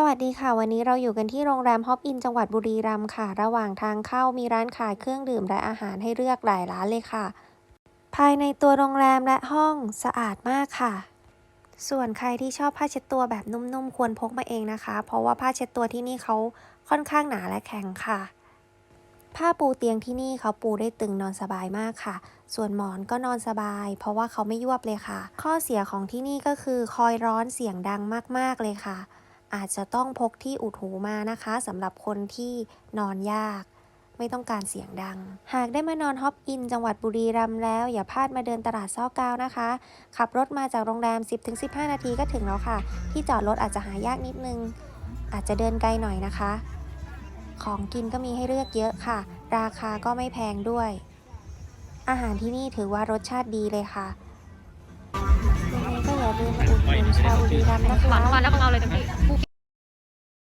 สวัสดีค่ะ วันนี้เราอยู่กันที่โรงแรมฮอปอินจังหวัดบุรีรัมย์ค่ะ ระหว่างทางเข้ามีร้านขายเครื่องดื่มและอาหารให้เลือกหลายร้านเลยค่ะ ภายในตัวโรงแรมและห้องสะอาดมากค่ะ ส่วนใครที่ชอบผ้าเช็ดตัวแบบนุ่มๆ ควรพกมาเองนะคะ เพราะว่าผ้าเช็ดตัวที่นี่เขาค่อนข้างหนาและแข็งค่ะ ผ้าปูเตียงที่นี่เขาปูได้ตึงนอนสบายมากค่ะ ส่วนหมอนก็นอนสบาย เพราะว่าเขาไม่ยวบเลยค่ะ ข้อเสียของที่นี่ก็คือคอยร้อนเสียงดังมากๆเลยค่ะ อาจจะต้องพกที่อุดหูมานะคะสำหรับคนที่นอนยาก ไม่ต้องการเสียงดัง หากได้มานอนฮอปอิน จังหวัดบุรีรัมย์แล้ว อย่าพลาดมาเดินตลาดซ่อกาวนะคะ ขับรถมาจากโรงแรม 10-15 นาทีก็ถึงแล้วค่ะ ที่จอดรถอาจจะหายากนิดนึง อาจจะเดินไกลหน่อยนะคะ ของกินก็มีให้เลือกเยอะค่ะ ราคาก็ไม่แพงด้วย อาหารที่นี่ถือว่ารสชาติดีเลยค่ะยังไงก็อย่าลืมมาอุดหนุนชาวบุรีรัมย์นะคะ หวานแล้วของเราเลยต็มที่